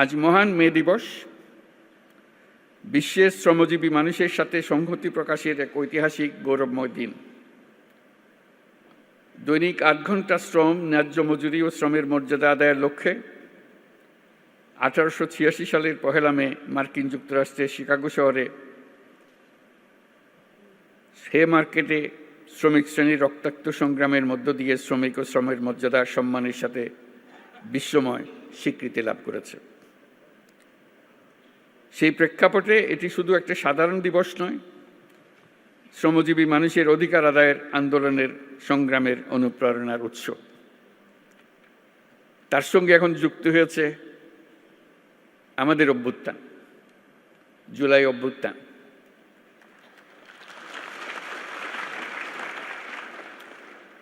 আজ মহান মে দিবস। বিশ্বের শ্রমজীবী মানুষের সাথে সংহতি প্রকাশের এক ঐতিহাসিক গৌরবময় দিন। দৈনিক আট ঘণ্টা শ্রম, ন্যায্য মজুরি ও শ্রমের মর্যাদা আদায়ের লক্ষ্যে আঠারোশো ছিয়াশি সালের পহেলা মে মার্কিন যুক্তরাষ্ট্রের শিকাগো শহরে সে মার্কেটে শ্রমিক শ্রেণির রক্তাক্ত সংগ্রামের মধ্য দিয়ে শ্রমিক ও শ্রমের মর্যাদা সম্মানের সাথে বিশ্বময় স্বীকৃতি লাভ করেছে। সেই প্রেক্ষাপটে এটি শুধু একটা সাধারণ দিবস নয়, শ্রমজীবী মানুষের অধিকার আদায়ের আন্দোলনের সংগ্রামের অনুপ্রেরণার উৎস। তার সঙ্গে এখন যুক্ত হয়েছে আমাদের অভ্যুত্থান, জুলাই অভ্যুত্থান।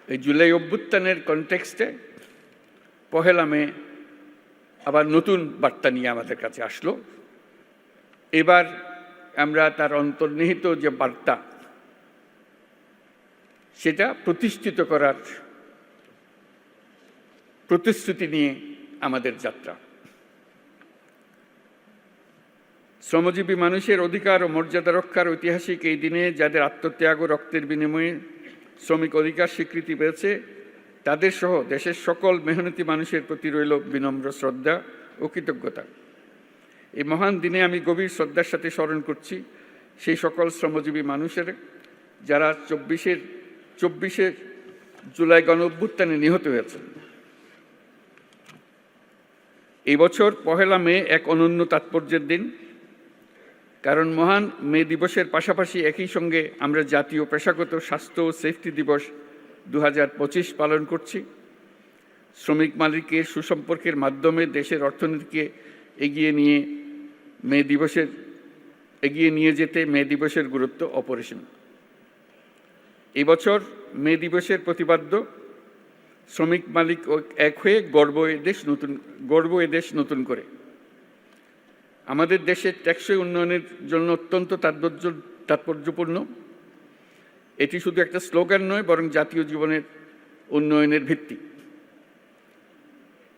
এই জুলাই অভ্যুত্থানের কনটেক্সটে পহেলা মে আবার নতুন বার্তা নিয়ে আমাদের কাছে আসলো। এবার আমরা তার অন্তর্নিহিত যে বার্তা, সেটা প্রতিষ্ঠিত করার প্রতিশ্রুতি নিয়ে আমাদের যাত্রা। শ্রমজীবী মানুষের অধিকার ও মর্যাদা রক্ষার ঐতিহাসিক এই দিনে যাদের আত্মত্যাগ ও রক্তের বিনিময়ে শ্রমিক অধিকার স্বীকৃতি পেয়েছে, তাদের সহ দেশের সকল মেহনতি মানুষের প্রতি রইল বিনম্র শ্রদ্ধা ও কৃতজ্ঞতা। এই মহান দিনে আমি গভীর শ্রদ্ধার সাথে স্মরণ করছি সেই সকল শ্রমজীবী মানুষের, যারা চব্বিশের চব্বিশে জুলাই গণ অভ্যুত্থানে নিহত হয়েছেন। এই বছর পহেলা মে এক অনন্য তাৎপর্যের দিন। কারণ মহান মে দিবসের পাশাপাশি একই সঙ্গে আমরা জাতীয় পেশাগত স্বাস্থ্য ও সেফটি দিবস দু হাজার পঁচিশ পালন করছি। শ্রমিক মালিকের সুসম্পর্কের মাধ্যমে দেশের অর্থনীতিকে এগিয়ে নিয়ে মে দিবসের, এগিয়ে নিয়ে যেতে মে দিবসের গুরুত্ব অপরিসীম। এবছর মে দিবসের প্রতিপাদ্য, শ্রমিক মালিক এক হয়ে গর্ব এ দেশ নতুন, গর্ব এ দেশ নতুন করে। আমাদের দেশের টেকসই উন্নয়নের জন্য অত্যন্ত তাৎপর্য, তাৎপর্যপূর্ণ। এটি শুধু একটা স্লোগান নয়, বরং জাতীয় জীবনের উন্নয়নের ভিত্তি।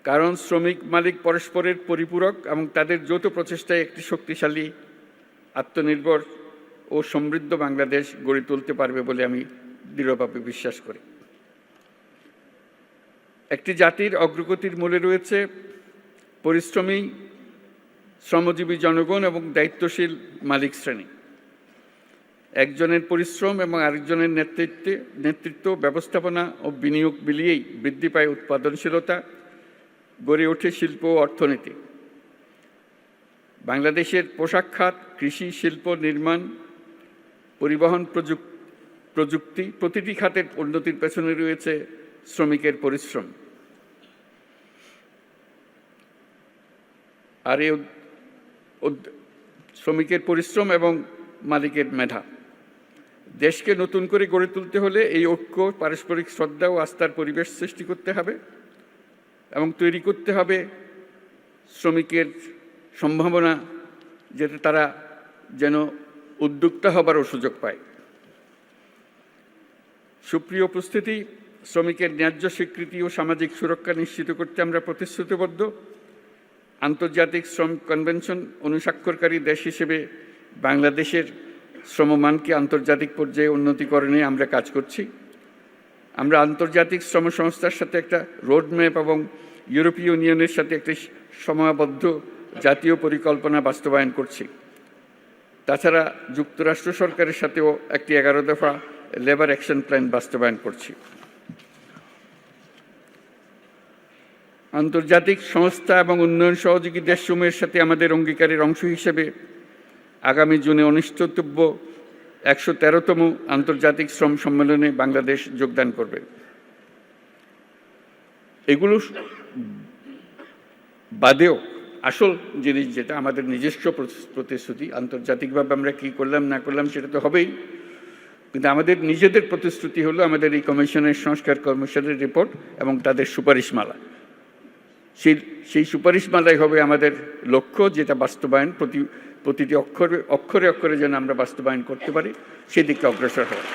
কারণ শ্রমিক মালিক পরস্পরের পরিপূরক এবং তাদের যৌথ প্রচেষ্টায় একটি শক্তিশালী, আত্মনির্ভর ও সমৃদ্ধ বাংলাদেশ গড়ে তুলতে পারবে বলে আমি দৃঢ়ভাবে বিশ্বাস করি। একটি জাতির অগ্রগতির মূলে রয়েছে পরিশ্রমী, শ্রমজীবী জনগণ এবং দায়িত্বশীল মালিক শ্রেণি। একজনের পরিশ্রম এবং আরেকজনের নেতৃত্বে, নেতৃত্ব, ব্যবস্থাপনা ও বিনিয়োগ মিলিয়েই বৃদ্ধি পায় উৎপাদনশীলতা গড়ে ওঠে শিল্প ও অর্থনীতি। বাংলাদেশের পোশাক খাত, কৃষি, শিল্প নির্মাণ, পরিবহন প্রযুক্তি প্রতিটি খাতের উন্নতির পেছনে রয়েছে শ্রমিকের পরিশ্রম। আর এই শ্রমিকের পরিশ্রম এবং মালিকের মেধা। দেশকে নতুন করে গড়ে তুলতে হলে এই ঐক্য, পারস্পরিক শ্রদ্ধা ও আস্থার পরিবেশ সৃষ্টি করতে হবে। এবং তৈরি করতে হবে শ্রমিকের সম্ভাবনা যাতে তারা যেন উদ্যোক্তা হবারও সুযোগ পায়। সুপ্রিয় উপস্থিতি, শ্রমিকের ন্যায্য স্বীকৃতি ও সামাজিক সুরক্ষা নিশ্চিত করতে আমরা প্রতিশ্রুতিবদ্ধ। আন্তর্জাতিক শ্রম কনভেনশন অনুস্বাক্ষরকারী দেশ হিসেবে বাংলাদেশের শ্রমমানকে আন্তর্জাতিক পর্যায়ে উন্নতিকরণে আমরা কাজ করছি। আমরা আন্তর্জাতিক শ্রম সংস্থার সাথে একটা রোডম্যাপ এবং ইউরোপীয় ইউনিয়নের সাথে একটি সময়বদ্ধ জাতীয় পরিকল্পনা বাস্তবায়ন করছি। তাছাড়া যুক্তরাষ্ট্র সরকারের সাথেও একটি এগারো দফা লেবার অ্যাকশন প্ল্যান বাস্তবায়ন করছি। আন্তর্জাতিক সংস্থা এবং উন্নয়ন সহযোগী দেশসমূহের সাথে আমাদের অঙ্গীকারের অংশ হিসেবে আগামী জুনে অনুষ্ঠিতব্য একশো তেরোতম আন্তর্জাতিক শ্রম সম্মেলনে বাংলাদেশ যোগদান করবে। এগুলো বাদেও আসল জিনিস যেটা আমাদের নিজস্ব প্রতিশ্রুতি, আন্তর্জাতিকভাবে আমরা কী করলাম, না করলাম সেটা তো হবেই। কিন্তু আমাদের নিজেদের প্রতিশ্রুতি হলো আমাদের এই কমিশনের সংস্কার কমিশনের রিপোর্ট এবং তাদের সুপারিশমালা। সেই সেই সুপারিশমালাই হবে আমাদের লক্ষ্য যেটা বাস্তবায়ন প্রতি প্রতিটি অক্ষরে অক্ষরে অক্ষরে যেন আমরা বাস্তবায়ন করতে পারি সেদিকে অগ্রসর হওয়া।